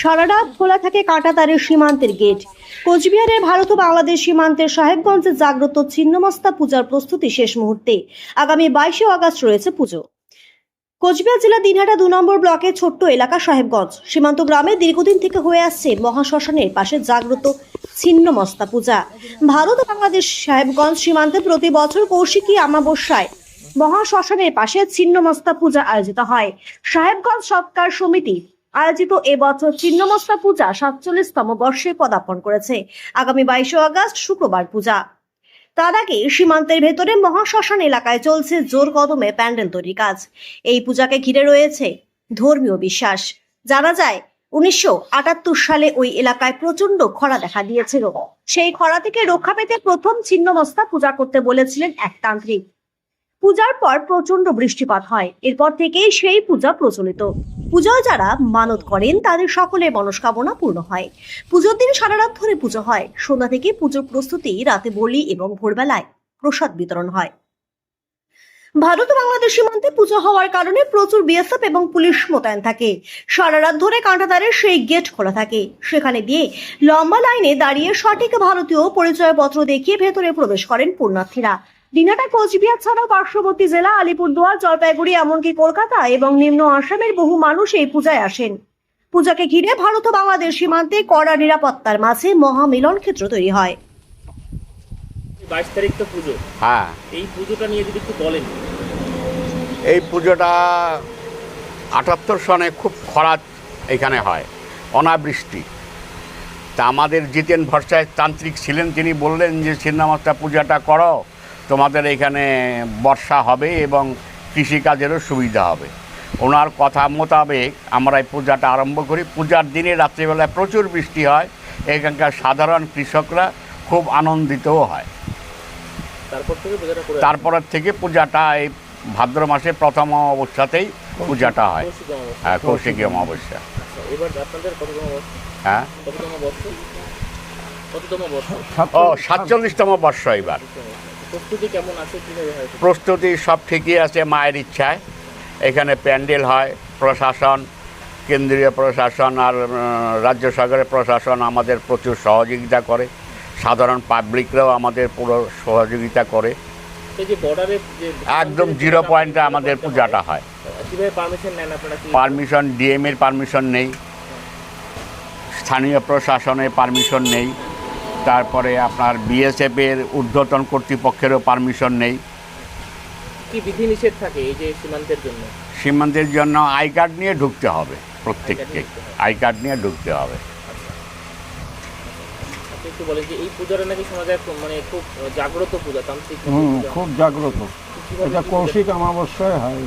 সারা রাত খোলা থাকে কাঁটাতারের সীমান্তের গেট। কোচবিহারের ভারত ও বাংলাদেশ সীমান্তের সাহেবগঞ্জে জাগ্রত ছিন্নমস্তা পূজার প্রস্তুতি শেষ মুহূর্তে। আগামী বাইশে আগস্ট রয়েছে পুজো। কোচবিহার জেলা দিনহাটা দু নম্বর ব্লকের ছোট্ট এলাকা সাহেবগঞ্জ। সীমান্ত গ্রামে দীর্ঘদিন থেকে হয়ে আসছে মহাশ্মশানের পাশে জাগ্রত ছিন্নমস্তা পূজা। ভারত বাংলাদেশ সাহেবগঞ্জ সীমান্তে প্রতি বছর কৌশিকী অমাবস্যায় মহাশ্মশানের পাশে ছিন্নমস্তা পূজা আয়োজিত হয়। সাহেবগঞ্জ সৎকার সমিতি আয়োজিত এবছর ছিন্নমস্তা পূজা সাতচল্লিশতম বর্ষে পদার্পণ করেছে। আগামী বাইশে আগস্ট শুক্রবার পূজা। তার আগে সীমান্তের ভেতরে মহাশ্মশান এলাকায় চলছে জোর কদমে প্যান্ডেল তৈরির কাজ। এই পূজাকে ঘিরে রয়েছে ধর্মীয় বিশ্বাস। জানা যায়, উনিশশো আটাত্তর সালে ওই এলাকায় প্রচণ্ড খরা দেখা দিয়েছিল। সেই খরা থেকে রক্ষা পেতে প্রথম ছিন্নমস্তা পূজা করতে বলেছিলেন এক তান্ত্রিক। পূজার পর প্রচণ্ড বৃষ্টিপাত হয়। এরপর থেকেই সেই পূজা প্রচলিত। পূজায় যারা মানত করেন, তাদের সকলের মনস্কামনা পূর্ণ হয়। পুজোর দিন সারা রাত ধরে পুজো হয়। সন্ধ্যা থেকে পুজোর প্রস্তুতি রাতে বলি এবং ভোরবেলায় প্রসাদ বিতরণ হয়। ভারত বাংলাদেশ সীমান্তে পুজো হওয়ার কারণে প্রচুর বিএসএফ এবং পুলিশ মোতায়েন থাকে। সারা রাত ধরে কাঁটাতারের সেই গেট খোলা থাকে। সেখানে দিয়ে লম্বা লাইনে দাঁড়িয়ে সঠিক ভারতীয় পরিচয়পত্র দেখিয়ে ভেতরে প্রবেশ করেন পুণ্যার্থীরা। দিনাটা কোচবিহার ছাড়াও পার্শ্ববর্তী জেলা আলিপুরদুয়ার জলপাইগুড়ি এমনকি কলকাতা এবং নিম্ন আসামের বহু মানুষ এই পূজায় আসেন। পূজাকে ঘিরে ভারত ও বাংলাদেশ সীমান্তে কড়া নিরাপত্তার মাঝে মহামিলন ক্ষেত্র তৈরি হয়। বাইশ তারিখ তো পুজো। হ্যাঁ। এই পুজোটা নিয়ে যদি একটু বলেন। এই পুজোটা আটাত্তর সনে খুব খরা এখানে হয় অনাবৃষ্টি। তা আমাদের জিতেন ভরসায় তান্ত্রিক ছিলেন তিনি বললেন যে ছিন্নামাস্তা পূজাটা করো। তোমাদের এখানে বর্ষা হবে এবং কৃষিকাজেরও সুবিধা হবে। ওনার কথা মোতাবেক আমরা এই পূজাটা আরম্ভ করি। পূজার দিনে রাত্রিবেলায় প্রচুর বৃষ্টি হয়। এখানকার সাধারণ কৃষকরা খুব আনন্দিতও হয়। তারপর থেকে পুজোটা করে তারপরের থেকে পূজাটা এই ভাদ্র মাসে প্রথম অবস্থাতেই পূজাটা হয়। হ্যাঁ কৌশিকী অমাবস্যা। আচ্ছা, এবার আপনাদের কততম বর্ষ? হ্যাঁ? কততম বর্ষ? কততম বর্ষ? ও সাতচল্লিশতম বর্ষ এবার। প্রস্তুতি কেমন আছে কীভাবে হয়? প্রস্তুতি সব ঠিকই আছে মায়ের ইচ্ছায়। এখানে প্যান্ডেল হয় প্রশাসন কেন্দ্রীয় প্রশাসন আর রাজ্য সরকারের প্রশাসন আমাদের প্রচুর সহযোগিতা করে। সাধারণ পাবলিকরাও আমাদের পুরো সহযোগিতা করে। একদম জিরো পয়েন্টে আমাদের পূজাটা হয়। পারমিশন পারমিশন ডিএমের পারমিশন নেই। স্থানীয় প্রশাসনের পারমিশন নেই। তারপরে আপনার বিএসএফের ঊর্ধ্বতন কর্তৃপক্ষেরও পারমিশন নেই। কি বিধি নিষেধ থাকে এই যে সীমান্তের জন্য? সীমান্তের জন্য আই কার্ড নিয়ে ঢুকতে হবে প্রত্যেককে। আই কার্ড নিয়ে ঢুকতে হবে। একটু বলেন যে এই পূজাটা নাকি মানে খুব জাগ্রত পূজা তান্ত্রিক খুব জাগ্রত। এটা কৌশিক অমাবস্যায় হয়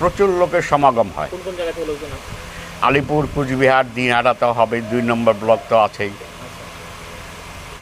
প্রচুর লোকের সমাগম হয়। কোন কোন জায়গা থেকে লোকজন আলিপুর কুচবিহার দিনহাটা তো হবে দুই নম্বর ব্লক তো আছেই।